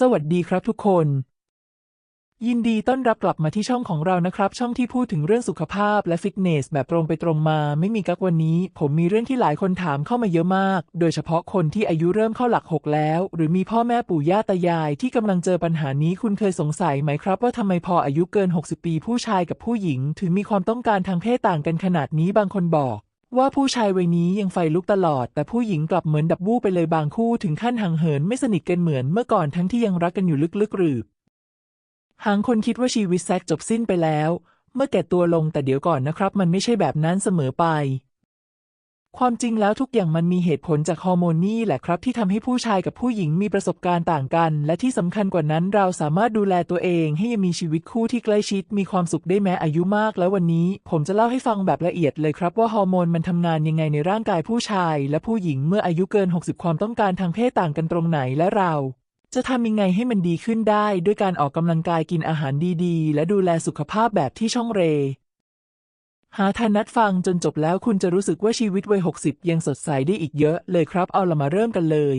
สวัสดีครับทุกคน ยินดีต้อนรับกลับมาที่ช่องของเรานะครับ ช่องที่พูดถึงเรื่องสุขภาพและฟิตเนส แบบตรงไปตรงมา ไม่มีกักวันนี้ ผมมีเรื่องที่หลายคนถามเข้ามาเยอะมาก โดยเฉพาะคนที่อายุเริ่มเข้าหลักหกแล้ว หรือมีพ่อแม่ปู่ย่าตายาย ที่กำลังเจอปัญหานี้คุณเคยสงสัยไหมครับ ว่าทำไมพออายุเกิน 60 ปีผู้ชายกับผู้หญิง ถึงมีความต้องการทางเพศต่างกันขนาดนี้บางคนบอก ว่าผู้ชายวัยนี้ยังไฟลุกตลอด แต่ผู้หญิงกลับเหมือนดับวูบไปเลยบางคู่ถึงขั้นห่างเหินไม่สนิทกันเหมือนเมื่อก่อนทั้งที่ยังรักกันอยู่ลึกๆหรือหางคนคิดว่าชีวิตแซกจบสิ้นไปแล้ว เมื่อแก่ตัวลงแต่เดี๋ยวก่อนนะครับ มันไม่ใช่แบบนั้นเสมอไป ความจริงแล้วทุกอย่างมันมีเหตุผลจากฮอร์โมนนี่แหละครับ ที่ทำให้ผู้ชายกับผู้หญิงมีประสบการณ์ต่างกัน และที่สำคัญกว่านั้นเราสามารถดูแลตัวเอง ให้ยังมีชีวิตคู่ที่ใกล้ชิด มีความสุขได้แม้อายุมาก แล้ววันนี้ผมจะเล่าให้ฟังแบบละเอียดเลยครับว่าฮอร์โมนมันทำงานยังไงในร่างกายผู้ชาย และผู้หญิงเมื่ออายุเกิน 60 ความต้องการทางเพศต่างกันตรงไหนและเราจะทำยังไงให้มันดีขึ้นได้ ด้วยการออกกำลังกายกินอาหารดีๆ และดูแลสุขภาพแบบที่ช่องเร หาทานนัดฟังจนจบแล้วคุณจะรู้สึกว่าชีวิตวัย60ยังสดใสได้อีกเยอะเลยครับ เอาละมาเริ่มกันเลย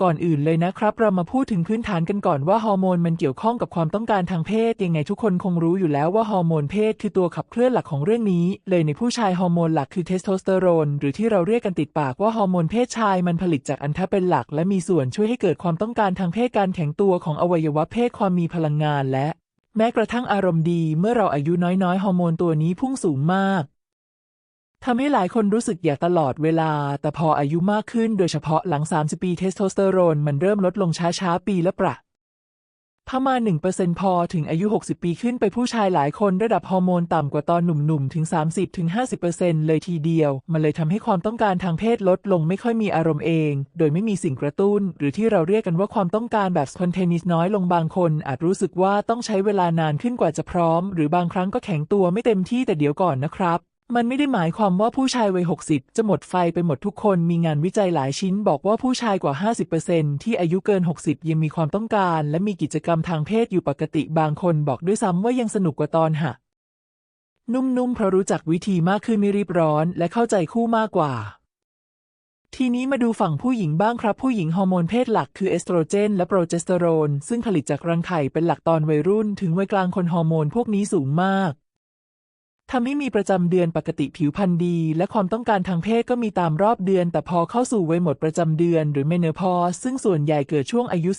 ก่อนอื่นเลยนะครับ เรามาพูดถึงพื้นฐานกันก่อนว่าฮอร์โมนมันเกี่ยวข้องกับความต้องการทางเพศ ยังไงทุกคนคงรู้อยู่แล้วว่าฮอร์โมนเพศคือตัวขับเคลื่อนหลักของเรื่องนี้ เลยในผู้ชายฮอร์โมนหลักคือเทสโทสเตอโรนหรือที่เราเรียกกันติดปากว่าฮอร์โมนเพศชายมันผลิตจากอันทะเป็นหลัก และมีส่วนช่วยให้เกิดความต้องการทางเพศการแข็งตัวของอวัยวะเพศความมีพลังงานและ แม้กระทั่งอารมณ์ดีเมื่อเราอายุน้อยๆ ฮอร์โมนตัวนี้พุ่งสูงมากทำให้หลายคนรู้สึกอยากตลอดเวลา แต่พออายุมากขึ้นโดยเฉพาะหลัง 30 ปีเทสโทสเตอโรนมันเริ่มลดลงช้าๆ ปีละประ ประมา1%พอถึงอายุ 60 ปีขึ้นไปผู้ชายหลายคนระดับฮอร์โมนต่ำกว่าตอนหนุ่มๆ ถึง 30-50%เลยทีเดียว มันเลยทำให้ความต้องการทางเพศลดลงไม่ค่อยมีอารมณ์เอง โดยไม่มีสิ่งกระตุ้น หรือที่เราเรียกกันว่าความต้องการแบบ spontaneous น้อยลงบางคน อาจรู้สึกว่าต้องใช้เวลานานขึ้นกว่าจะพร้อม หรือบางครั้งก็แข็งตัวไม่เต็มที่แต่เดี๋ยวก่อนนะครับ มันไม่ได้หมายความว่าผู้ชายวัย 60 จะหมดไฟไปหมดทุกคน มีงานวิจัยหลายชิ้นบอกว่าผู้ชายกว่า 50%ที่อายุเกิน 60 ยังมีความต้องการ และมีกิจกรรมทางเพศอยู่ปกติ บางคนบอกด้วยซ้ำว่ายังสนุกกว่าตอนหักนุ่มๆเพราะรู้จักวิธีมากขึ้นไม่รีบร้อน และเข้าใจคู่มากกว่า ทีนี้มาดูฝั่งผู้หญิงบ้างครับ ผู้หญิงฮอร์โมนเพศหลักคือเอสโตรเจน และโปรเจสเตอโรน ซึ่งผลิตจากรังไข่เป็นหลักตอนวัยรุ่น ถึงวัยกลางคนฮอร์โมนพวกนี้สูงมาก ทำให้มีประจำเดือนปกติผิวพรรณดี และความต้องการทางเพศก็มีตามรอบเดือน แต่พอเข้าสู่วัยหมดประจำเดือน หรือเมเนพอซึ่งส่วนใหญ่เกิดช่วงอายุ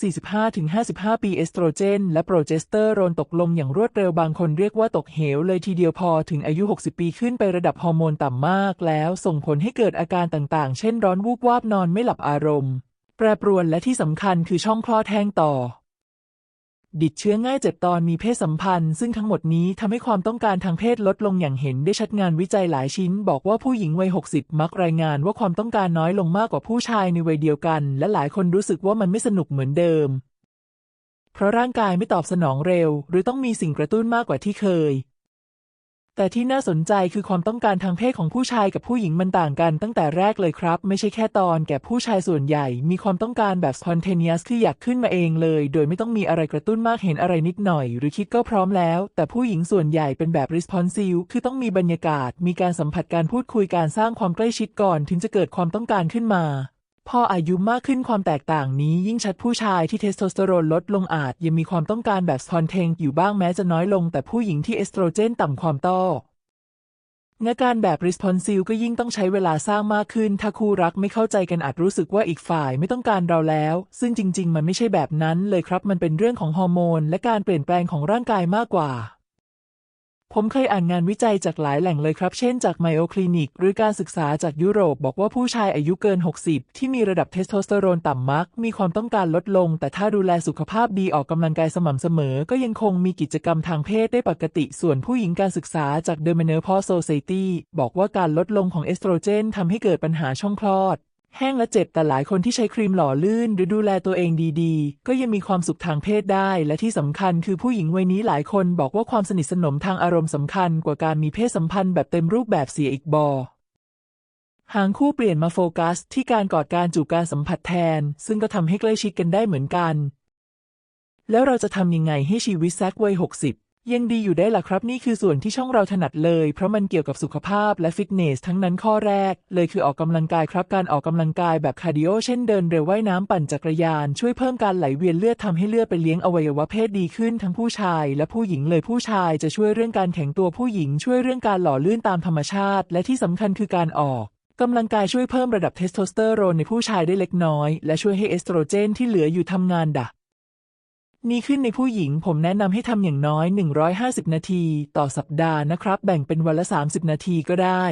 45-55 ปีเอสโตรเจน และโปรเจสเตอโรนตกลงอย่างรวดเร็วบางคนเรียกว่าตกเหว เลยทีเดียวพอถึงอายุ 60 ปีขึ้นไประดับฮอร์โมนต่ำมาก แล้วส่งผลให้เกิดอาการต่างๆ เช่นร้อนวูบวาบนอนไม่หลับอารมณ์ แปรปรวนและที่สำคัญคือช่องคลอดแห้งต่อ ดิดเชื้อง่ายเจ็บตอนมีเพศสัมพันธ์ ซึ่งทั้งหมดนี้ทำให้ความต้องการทางเพศลดลงอย่างเห็นได้ชัดงานวิจัยหลายชิ้น บอกว่าผู้หญิงวัย 60 มักรายงานว่าความต้องการน้อยลงมากกว่าผู้ชายในวัยเดียวกัน และหลายคนรู้สึกว่ามันไม่สนุกเหมือนเดิม เพราะร่างกายไม่ตอบสนองเร็ว หรือต้องมีสิ่งกระตุ้นมากกว่าที่เคย แต่ที่น่าสนใจคือความต้องการทางเพศของผู้ชายกับผู้หญิงมันต่างกันตั้งแต่แรกเลยครับ ไม่ใช่แค่ตอนแก่ผู้ชายส่วนใหญ่ มีความต้องการแบบ spontaneous ที่อยากขึ้นมาเองเลย โดยไม่ต้องมีอะไรกระตุ้นมากเห็นอะไรนิดหน่อย หรือคิดก็พร้อมแล้ว แต่ผู้หญิงส่วนใหญ่เป็นแบบ responsive คือต้องมีบรรยากาศ มีการสัมผัสการพูดคุยการสร้างความใกล้ชิดก่อน ถึงจะเกิดความต้องการขึ้นมา พออายุมากขึ้นความแตกต่างนี้ยิ่งชัดผู้ชายที่เทสโทสเตอโรนลดลงอาจ ยังมีความต้องการแบบสอนเทนอยู่บ้างแม้จะน้อยลง แต่ผู้หญิงที่เอสโตรเจนต่ำความต้องานการแบบ responsive ก็ยิ่งต้องใช้เวลาสร้างมากขึ้น ถ้าคู่รักไม่เข้าใจกันอาจรู้สึกว่าอีกฝ่ายไม่ต้องการเราแล้ว ซึ่งจริง ๆ มันไม่ใช่แบบนั้นเลยครับ มันเป็นเรื่องของฮอร์โมนและการเปลี่ยนแปลงของร่างกายมากกว่า ผมเคยอ่านงานวิจัยจากหลายแหล่งเลยครับ เช่นจากไมโอคลินิก หรือการศึกษาจากยุโรป บอกว่าผู้ชายอายุเกิน 60 ที่มีระดับเทสโทสเตอโรนต่ำมัก มีความต้องการลดลง แต่ถ้าดูแลสุขภาพดีออกกำลังกายสม่ำเสมอ ก็ยังคงมีกิจกรรมทางเพศได้ปกติ ส่วนผู้หญิงการศึกษาจาก The Menopause Society บอกว่าการลดลงของเอสโตรเจนทำให้เกิดปัญหาช่องคลอด แห้งและเจ็บแต่หลายคนที่ใช้ครีมหล่อลื่น หรือดูแลตัวเองดีๆ ก็ยังมีความสุขทางเพศได้ และที่สำคัญคือผู้หญิงวัยนี้หลายคนบอกว่าความสนิทสนมทางอารมณ์สำคัญกว่าการมีเพศสัมพันธ์แบบเต็มรูปแบบเสียอีกบอหางคู่เปลี่ยนมาโฟกัส ที่การกอดการจูบการสัมผัสแทน ซึ่งก็ทำให้ใกล้ชิดกันได้เหมือนกัน แล้วเราจะทำยังไงให้ชีวิตแซกวัย60 ยังดีอยู่ได้ล่ะครับนี่คือส่วนที่ช่องเราถนัดเลย เพราะมันเกี่ยวกับสุขภาพและฟิตเนสทั้งนั้นข้อแรก เลยคือออกกำลังกายครับการออกกำลังกายแบบคาร์ดิโอเช่นเดินเร็วว่ายน้ำปั่นจักรยาน ช่วยเพิ่มการไหลเวียนเลือดทำให้เลือดไปเลี้ยงอวัยวะเพศดีขึ้นทั้งผู้ชาย และผู้หญิงเลยผู้ชายจะช่วยเรื่องการแข็งตัวผู้หญิง ช่วยเรื่องการหล่อลื่นตามธรรมชาติ และที่สำคัญคือการออกกำลังกายช่วยเพิ่มระดับเทสโทสเตอโรนในผู้ชายได้เล็กน้อย และช่วยให้เอสโตรเจนที่เหลืออยู่ทำงานดัก นี่ขึ้นในผู้หญิงผมแนะนำให้ทำอย่างน้อย 150 นาที ต่อสัปดาห์นะครับ แบ่งเป็นวันละ 30 นาทีก็ได้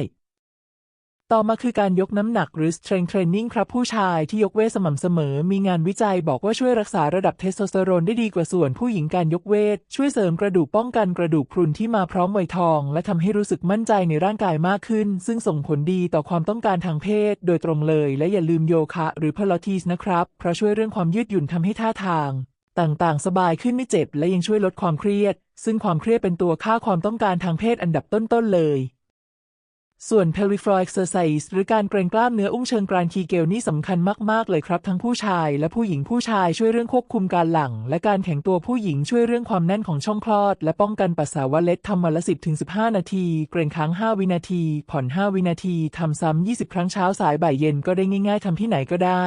ต่อมาคือการยกน้ำหนักหรือ strength training ครับผู้ชายที่ยกเวทสม่ำเสมอ มีงานวิจัยบอกว่าช่วยรักษาระดับเทสโทสเตอโรนได้ดีกว่าส่วนผู้หญิงการยกเวท ช่วยเสริมกระดูกป้องกันกระดูกพรุนที่มาพร้อมวัยทอง และทำให้รู้สึกมั่นใจในร่างกายมากขึ้น ซึ่งส่งผลดีต่อความต้องการทางเพศ โดยตรงเลย และอย่าลืมโยคะ หรือพลาทีสนะครับเพราะช่วยเรื่องความยืดหยุ่นทำให้ท่าทาง ต่างๆ สบายขึ้นไม่เจ็บ และยังช่วยลดความเครียด ซึ่งความเครียดเป็นตัวค่าความต้องการทางเพศอันดับต้นๆเลย ส่วน pelvic floor exercise หรือการเกรงกล้ามเนื้ออุ้งเชิงกรานคีเกลนี่สำคัญมากๆเลยครับ ทั้งผู้ชายและผู้หญิงผู้ชายช่วยเรื่องควบคุมการหลัง และการแข็งตัวผู้หญิงช่วยเรื่องความแน่นของช่องคลอด และป้องกันปัสสาวะเล็ดทำวันละ 10-15 นาที เกรงค้าง 5 วินาที ผ่อน 5 วินาทีทำซ้ำ 20 ครั้งเช้าสายบ่ายเย็นก็ได้ง่าย ๆทำที่ไหนก็ได้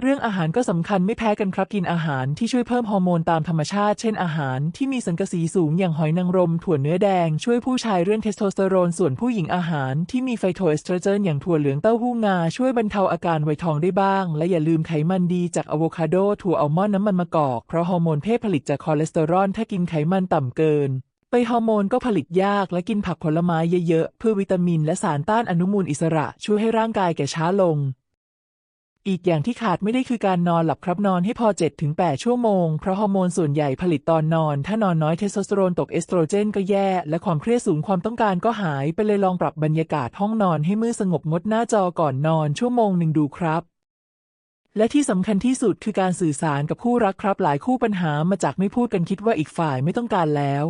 เรื่องอาหารก็สำคัญไม่แพ้กันครับกินอาหารที่ช่วยเพิ่มฮอร์โมนตามธรรมชาติ เช่นอาหารที่มีสังกะสีสูงอย่างหอยนางรม ถั่วเนื้อแดง ช่วยผู้ชายเรื่องเทสโทสเตอโรน ส่วนผู้หญิงอาหารที่มีไฟโตเอสโตรเจนอย่างถั่วเหลืองเต้าหู้งา ช่วยบรรเทาอาการไวทองได้บ้าง และอย่าลืมไขมันดีจากอะโวคาโด ถั่วอัลมอนด์น้ำมันมะกอกเพราะฮอร์โมนเพศผลิตจากคอเลสเตอรอลถ้ากินไขมันต่ำเกินไปฮอร์โมนก็ผลิตยากและกินผักผลไม้เยอะๆเพื่อวิตามิน และสารต้านอนุมูลอิสระ ช่วยให้ร่างกายแก่ช้าลง อีกอย่างที่ขาดไม่ได้คือการนอนหลับครับนอนให้พอ 7-8 ชั่วโมง เพราะฮอร์โมนส่วนใหญ่ผลิตตอนนอน ถ้านอนน้อยเทสโทสเตอโรนตกเอสโตรเจนก็แย่ และความเครียดสูงความต้องการก็หายไปเลยลองปรับบรรยากาศห้องนอนให้มืดสงบงดหน้าจอก่อนนอนชั่วโมงหนึ่งดูครับและที่สำคัญที่สุดคือการสื่อสารกับคู่รักครับ หลายคู่ปัญหามาจากไม่พูดกันคิดว่าอีกฝ่ายไม่ต้องการแล้ว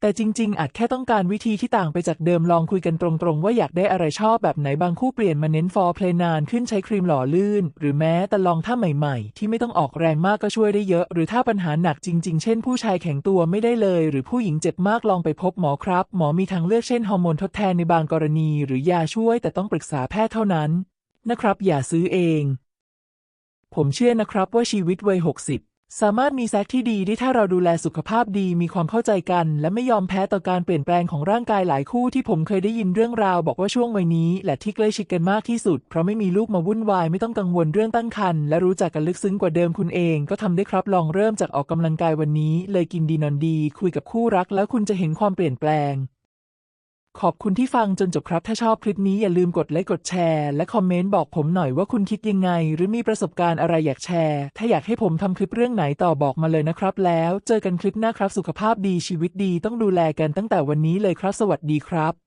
แต่จริง ๆ อาจแค่ต้องการวิธีที่ต่างไปจากเดิมลองคุยกันตรงๆ ว่าอยากได้อะไรชอบแบบไหนบางคู่เปลี่ยนมาเน้นฟอร์เพลนานขึ้นใช้ครีมหล่อลื่น หรือแม้แต่ลองท่าใหม่ๆ ที่ไม่ต้องออกแรงมากก็ช่วยได้เยอะ หรือถ้าปัญหาหนักจริง ๆ เช่นผู้ชายแข็งตัวไม่ได้เลย หรือผู้หญิงเจ็บมากลองไปพบหมอครับ หมอมีทางเลือกเช่นฮอร์โมนทดแทนในบางกรณี หรือยาช่วยแต่ต้องปรึกษาแพทย์เท่านั้นนะครับ อย่าซื้อเอง ผมเชื่อนะครับว่าชีวิตวัย60 สามารถมีแซ็กที่ดีได้ถ้าเราดูแลสุขภาพดีมีความเข้าใจกัน และไม่ยอมแพ้ต่อการเปลี่ยนแปลงของร่างกายหลายคู่ที่ผมเคยได้ยินเรื่องราว บอกว่าช่วงวัยนี้แหละที่ใกล้ชิดกันมากที่สุด เพราะไม่มีลูกมาวุ่นวายไม่ต้องกังวลเรื่องตั้งครรภ์และรู้จักกันลึกซึ้งกว่าเดิมคุณเองก็ทำได้ครับลองเริ่มจากออกกำลังกายวันนี้ เลยกินดีนอนดี คุยกับคู่รัก แล้วคุณจะเห็นความเปลี่ยนแปลง ขอบคุณที่ฟังจนจบครับ ถ้าชอบคลิปนี้อย่าลืมกดไลค์กดแชร์ และคอมเมนต์บอกผมหน่อยว่าคุณคิดยังไง หรือมีประสบการณ์อะไรอยากแชร์ ถ้าอยากให้ผมทำคลิปเรื่องไหนต่อบอกมาเลยนะครับ แล้วเจอกันคลิปหน้าครับสุขภาพดีชีวิตดีต้องดูแลกันตั้งแต่วันนี้เลยครับ สวัสดีครับ